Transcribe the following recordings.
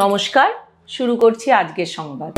নমস্কার, শুরু করছি আজকের সংবাদ।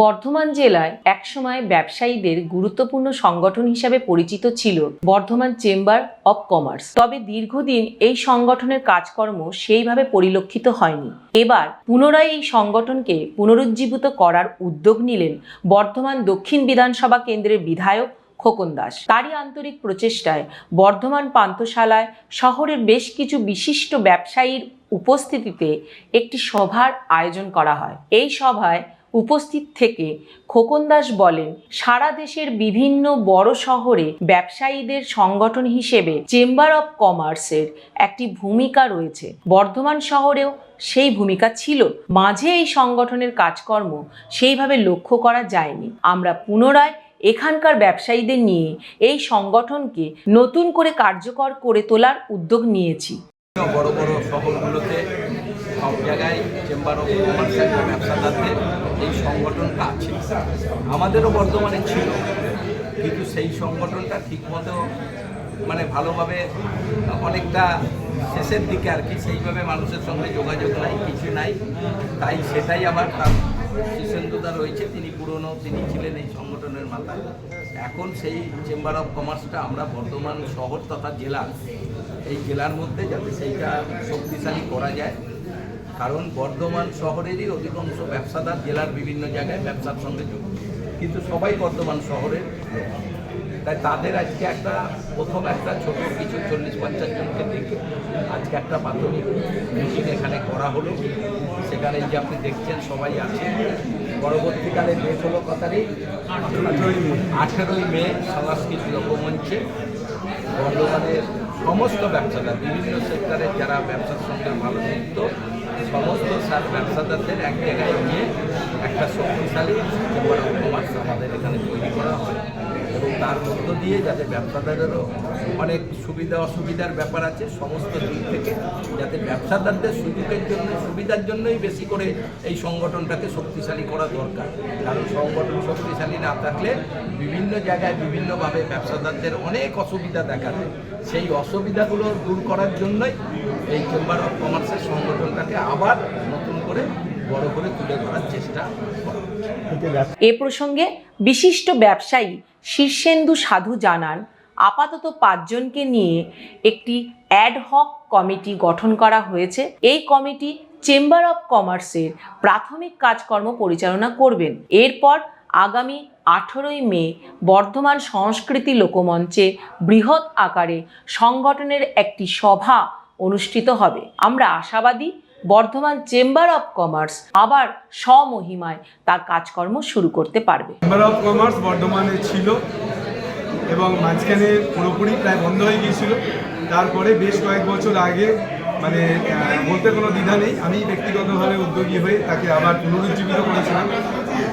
বর্ধমান জেলায় একসময় ব্যবসায়ীদের গুরুত্বপূর্ণ সংগঠন হিসাবে পরিচিত ছিল বর্ধমান চেম্বার অব কমার্স। তবে দীর্ঘদিন এই সংগঠনের কাজকর্ম সেইভাবে পরিলক্ষিত হয়নি। এবার পুনরায় এই সংগঠনকে পুনরুজ্জীবিত করার উদ্যোগ নিলেন বর্ধমান দক্ষিণ বিধানসভা কেন্দ্রের বিধায়ক খোকন দাস তারই আন্তরিক প্রচেষ্টায় বর্ধমান পান্থশালায় শহরের বেশ কিছু বিশিষ্ট ব্যবসায়ীর উপস্থিতিতে একটি সভার আয়োজন করা হয়। এই সভায় উপস্থিত থেকে খোকন দাস বলেন, সারা দেশের বিভিন্ন বড় শহরে ব্যবসায়ীদের সংগঠন হিসেবে চেম্বার অব কমার্সের একটি ভূমিকা রয়েছে। বর্ধমান শহরেও সেই ভূমিকা ছিল। মাঝে এই সংগঠনের কাজকর্ম সেইভাবে লক্ষ্য করা যায়নি। আমরা পুনরায় এখানকার ব্যবসায়ীদের নিয়ে এই সংগঠনকে নতুন করে কার্যকর করে তোলার উদ্যোগ নিয়েছি। বড় বড় শহরগুলোতে সব জায়গায় চেম্বার অফ কমার্স একটা এই সংগঠনটা আছে। আমাদেরও বর্তমানে ছিল, কিন্তু সেই সংগঠনটা ঠিকমতো মানে ভালোভাবে অনেকটা শেষের দিকে আর কি, সেইভাবে মানুষের সঙ্গে যোগাযোগ নাই, কিছু নাই। তাই সেটাই আবার তার শিশেন্দুদা রয়েছে, তিনি পুরনো, তিনি ছিলেন এই সংগঠনের মাথায় এখন সেই চেম্বার অফ কমার্সটা আমরা বর্ধমান শহর তথা জেলা, এই জেলার মধ্যে যাতে সেইটা শক্তিশালী করা যায়। কারণ বর্ধমান শহরেরই অধিকাংশ ব্যবসাদার জেলার বিভিন্ন জায়গায় ব্যবসার সঙ্গে যুক্ত। কিন্তু সবাই বর্ধমান শহরের। তাই তাদের আজকে একটা প্রথম একটা ছোট কিছু চল্লিশ পঞ্চাশ জনকে দেখে আজকে একটা প্রাথমিক মিটিং এখানে করা হলো। সেখানে যে আপনি দেখছেন সবাই আছে। পরবর্তীকালে ডেট হলো কথারই আঠেরোই মে। সংস্কৃতি লোকমঞ্চে বর্ধমানের সমস্ত ব্যবসাদার বিভিন্ন সেক্টরের যারা ব্যবসার সঙ্গে ভালো যুক্ত সমস্ত সার ব্যবসাদারদের এক জায়গায় নিয়ে একটা শক্তিশালী অফ কমার্স আমাদের এখানে তৈরি করা হয়। এবং তার মধ্য দিয়ে যাতে ব্যবসাদারেরও অনেক সুবিধা অসুবিধার ব্যাপার আছে, সমস্ত দিক থেকে যাতে ব্যবসাদারদের সুযোগের জন্য, সুবিধার জন্যই বেশি করে এই সংগঠনটাকে শক্তিশালী করা দরকার। কারণ সংগঠন শক্তিশালী না থাকলে বিভিন্ন জায়গায় বিভিন্নভাবে ব্যবসাদারদের অনেক অসুবিধা দেখা দেয়। সেই অসুবিধাগুলো দূর করার জন্যই এই চেম্বার অফ কমার্সের সংগঠনটাকে আবার নতুন করে বড় করে তুলে ধরার চেষ্টা এ প্রসঙ্গে বিশিষ্ট ব্যবসায়ী শীর্ষেন্দু সাধু জানান, আপাতত পাঁচজনকে নিয়ে একটি অ্যাডহক কমিটি গঠন করা হয়েছে। এই কমিটি চেম্বার অব কমার্সের প্রাথমিক কাজকর্ম পরিচালনা করবেন। এরপর আগামী আঠেরোই মে বর্ধমান সংস্কৃতি লোকমঞ্চে বৃহৎ আকারে সংগঠনের একটি সভা অনুষ্ঠিত হবে। আমরা আশাবাদী বর্ধমান চেম্বার অব কমার্স আবার স্বমহিমায় তার কাজকর্ম শুরু করতে পারবে। চেম্বার অফ কমার্স বর্ধমানে ছিল এবং মাঝখানে পুরোপুরি প্রায় বন্ধ হয়ে গিয়েছিল। তারপরে বেশ কয়েক বছর আগে মানে বলতে কোনো দ্বিধা নেই। আমি ব্যক্তিগতভাবে উদ্যোগী হয়ে তাকে আবার পুনরুজ্জীবিত করেছিলাম।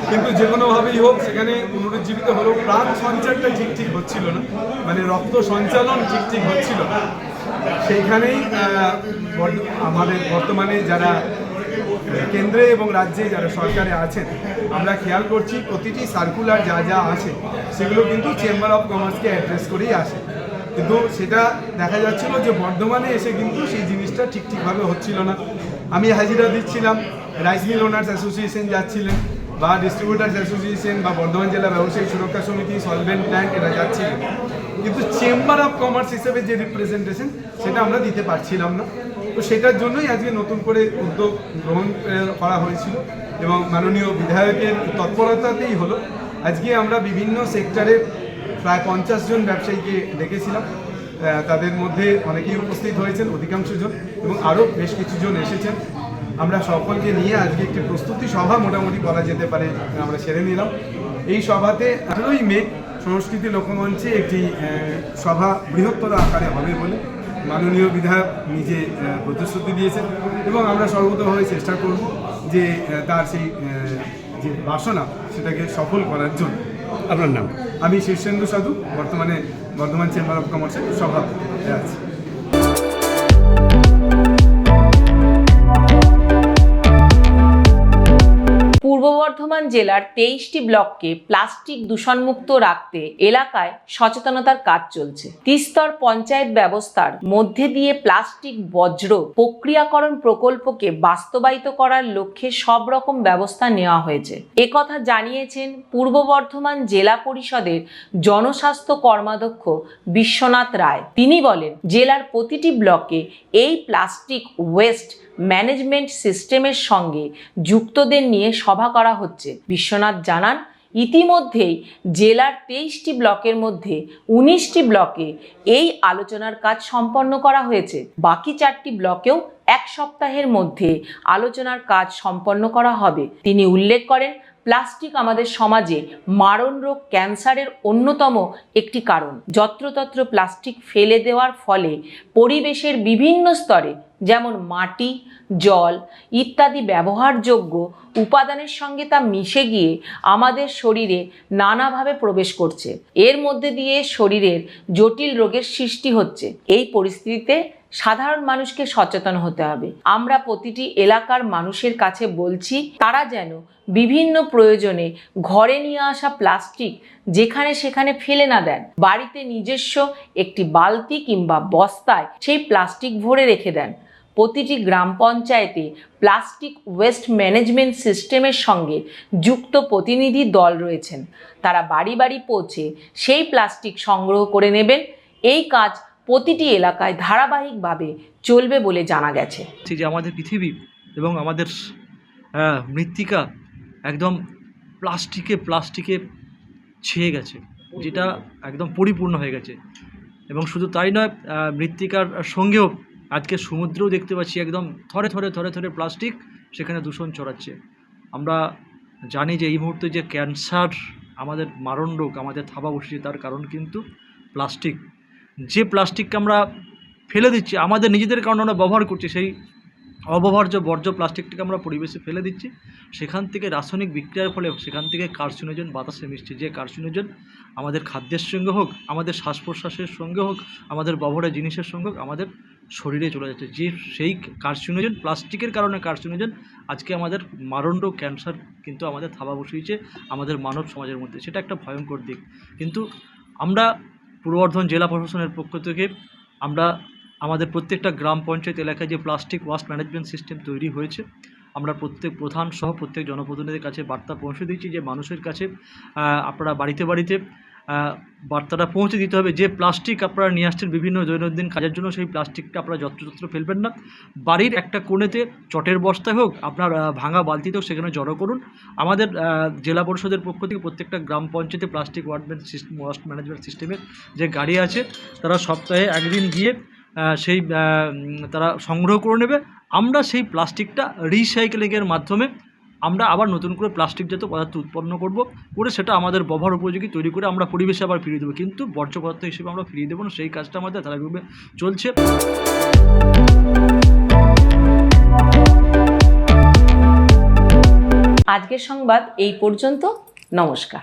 কিন্তু যে কোনোভাবেই হোক, সেখানে পুনরুজ্জীবিত হলেও প্রাণ সঞ্চারটা ঠিক ঠিক হচ্ছিল না। মানে রক্ত সঞ্চালন ঠিক ঠিক হচ্ছিল না। সেইখানেই আমাদের বর্তমানে যারা কেন্দ্রে এবং রাজ্যে যারা সরকারে আছেন, আমরা খেয়াল করছি প্রতিটি সার্কুলার যা যা আছে, সেগুলো কিন্তু চেম্বার অফ কমার্সকে অ্যাড্রেস করেই আসে। কিন্তু সেটা দেখা যাচ্ছিল যে বর্ধমানে এসে কিন্তু সেই জিনিসটা ঠিক ঠিকভাবে হচ্ছিল না। আমি হাজিরা দিচ্ছিলাম রাইস মিল ওনার্স অ্যাসোসিয়েশন যাচ্ছিলেন বা ডিস্ট্রিবিউটার্স অ্যাসোসিয়েশন বা বর্ধমান জেলা ব্যবসায়ী সুরক্ষা সমিতি সলভেন্ট ব্যাংক এরা যাচ্ছিলেন কিন্তু চেম্বার অফ কমার্স হিসেবে যে রিপ্রেজেন্টেশন সেটা আমরা দিতে পারছিলাম না। তো সেটার জন্যই আজকে নতুন করে উদ্যোগ গ্রহণ করা হয়েছিল এবং মাননীয় বিধায়কের তৎপরতাতেই হলো। আজকে আমরা বিভিন্ন সেক্টরে প্রায় পঞ্চাশ জন ব্যবসায়ীকে ডেকেছিলাম তাদের মধ্যে অনেকেই উপস্থিত হয়েছেন, অধিকাংশ জন এবং আরও বেশ কিছু জন এসেছেন। আমরা সকলকে নিয়ে আজকে একটি প্রস্তুতি সভা মোটামুটি বলা যেতে পারে আমরা সেরে নিলাম। এই সভাতে আঠেরোই মে সংস্কৃতি লোকমঞ্চে একটি সভা বৃহত্তর আকারে হবে বলে মাননীয় বিধায়ক নিজে প্রতিশ্রুতি দিয়েছেন এবং আমরা সর্বতভাবে চেষ্টা করব যে তার সেই যে বাসনা সেটাকে সফল করার জন্য। আপনার নাম? আমি শীর্ষেন্দু সাধু বর্তমানে বর্ধমান চেম্বার অফ কমার্সের সভাপতি। আছি বর্ধমান জেলার তেইশটি ব্লককে প্লাস্টিক দূষণমুক্ত রাখতে এলাকায় সচেতনতার কাজ চলছে। তিস্তর পঞ্চায়েত ব্যবস্থার মধ্যে দিয়ে প্লাস্টিক বজ্র প্রক্রিয়াকরণ প্রকল্পকে বাস্তবায়িত করার লক্ষ্যে সব রকম ব্যবস্থা নেওয়া হয়েছে। একথা জানিয়েছেন পূর্ব বর্ধমান জেলা পরিষদের জনস্বাস্থ্য কর্মাধ্যক্ষ বিশ্বনাথ রায়। তিনি বলেন, জেলার প্রতিটি ব্লকে এই প্লাস্টিক ওয়েস্ট ম্যানেজমেন্ট সিস্টেমের সঙ্গে যুক্তদের নিয়ে সভা করা হচ্ছে। বিশ্বনাথ জানান, ইতিমধ্যেই জেলার তেইশটি ব্লকের মধ্যে উনিশটি ব্লকে এই আলোচনার কাজ সম্পন্ন করা হয়েছে। বাকি চারটি ব্লকেও এক সপ্তাহের মধ্যে আলোচনার কাজ সম্পন্ন করা হবে। তিনি উল্লেখ করেন প্লাস্টিক আমাদের সমাজে মারণ রোগ ক্যান্সারের অন্যতম একটি কারণ। যত্রতত্র প্লাস্টিক ফেলে দেওয়ার ফলে পরিবেশের বিভিন্ন স্তরে, যেমন মাটি, জল ইত্যাদি ব্যবহারযোগ্য উপাদানের সঙ্গে তা মিশে গিয়ে আমাদের শরীরে নানাভাবে প্রবেশ করছে। এর মধ্যে দিয়ে শরীরের জটিল রোগের সৃষ্টি হচ্ছে। এই পরিস্থিতিতে সাধারণ মানুষকে সচেতন হতে হবে। আমরা প্রতিটি এলাকার মানুষের কাছে বলছি, তারা যেন বিভিন্ন প্রয়োজনে ঘরে নিয়ে আসা প্লাস্টিক যেখানে সেখানে ফেলে না দেন, বাড়িতে নিজস্ব একটি বালতি কিংবা বস্তায় সেই প্লাস্টিক ভরে রেখে দেন। প্রতিটি গ্রাম পঞ্চায়েতে প্লাস্টিক ওয়েস্ট ম্যানেজমেন্ট সিস্টেমের সঙ্গে যুক্ত প্রতিনিধি দল রয়েছেন। তারা বাড়ি বাড়ি পৌঁছে সেই প্লাস্টিক সংগ্রহ করে নেবেন। এই কাজ প্রতিটি এলাকায় ধারাবাহিকভাবে চলবে বলে জানা গেছে। যে আমাদের পৃথিবী এবং আমাদের মৃত্তিকা একদম প্লাস্টিকে প্লাস্টিকে ছেয়ে গেছে, যেটা একদম পরিপূর্ণ হয়ে গেছে। এবং শুধু তাই নয় মৃত্তিকার সঙ্গেও আজকে সমুদ্রেও দেখতে পাচ্ছি একদম থরে থরে থরে থরে প্লাস্টিক সেখানে দূষণ ছড়াচ্ছে। আমরা জানি যে এই মুহূর্তে যে ক্যান্সার আমাদের মারণ রোগ আমাদের থাবা বসেছে তার কারণ কিন্তু প্লাস্টিক। যে প্লাস্টিককে আমরা ফেলে দিচ্ছি, আমাদের নিজেদের কারণে আমরা ব্যবহার করছি, সেই অব্যবহার্য বর্জ্য প্লাস্টিকটিকে আমরা পরিবেশে ফেলে দিচ্ছি। সেখান থেকে রাসায়নিক বিক্রিয়ার ফলে সেখান থেকে কার্সিনোজেন, বাতাসে মিশছে যে কার্সিনোজেন, আমাদের খাদ্যের সঙ্গে হোক, আমাদের শ্বাস প্রশ্বাসের সঙ্গে হোক, আমাদের ব্যবহারের জিনিসের সঙ্গে হোক, আমাদের শরীরে চলে যাচ্ছে। যে সেই কার্সিনোজেন, প্লাস্টিকের কারণে কার্সিনোজন, আজকে আমাদের মারণ্ড ক্যান্সার কিন্তু আমাদের থাবা বসিয়েছে আমাদের মানব সমাজের মধ্যে। সেটা একটা ভয়ঙ্কর দিক। কিন্তু আমরা পূর্ব বর্ধমান জেলা প্রশাসনের পক্ষ থেকে আমরা আমাদের প্রত্যেকটা গ্রাম পঞ্চায়েত এলাকায় যে প্লাস্টিক ওয়াস্ট ম্যানেজমেন্ট সিস্টেম তৈরি হয়েছে, আমরা প্রত্যেক প্রধান সহ প্রত্যেক জনপ্রতিনিধির কাছে বার্তা পৌঁছে দিচ্ছি যে মানুষের কাছে আপনারা বাড়িতে বাড়িতে বার্তাটা পৌঁছে দিতে হবে। যে প্লাস্টিক আপনারা নিয়ে আসছেন বিভিন্ন দৈনন্দিন কাজের জন্য, সেই প্লাস্টিকটা আপনারা যত্রতত্র ফেলবেন না। বাড়ির একটা কোণেতে চটের বস্তায় হোক, আপনার ভাঙা বালতিতে হোক, সেখানে জড়ো করুন। আমাদের জেলা পরিষদের পক্ষ থেকে প্রত্যেকটা গ্রাম পঞ্চায়েতে প্লাস্টিক ওয়ার্ডমেন্ট সিস্টেম ওয়াস্ট ম্যানেজমেন্ট সিস্টেমের যে গাড়ি আছে, তারা সপ্তাহে একদিন গিয়ে সেই তারা সংগ্রহ করে নেবে। আমরা সেই প্লাস্টিকটা রিসাইকেলিংয়ের মাধ্যমে আমরা আবার নতুন করে প্লাস্টিকজাত পদার্থ উৎপন্ন করব, করে সেটা আমাদের ব্যবহার উপযোগী তৈরি করে আমরা পরিবেশে আবার ফিরিয়ে দেবো। কিন্তু বর্জ্য পদার্থ হিসেবে আমরা ফিরিয়ে দেবো না, সেই কাজটা আমাদের ধারাবাহিকভাবে চলছে। আজকের সংবাদ এই পর্যন্ত। নমস্কার।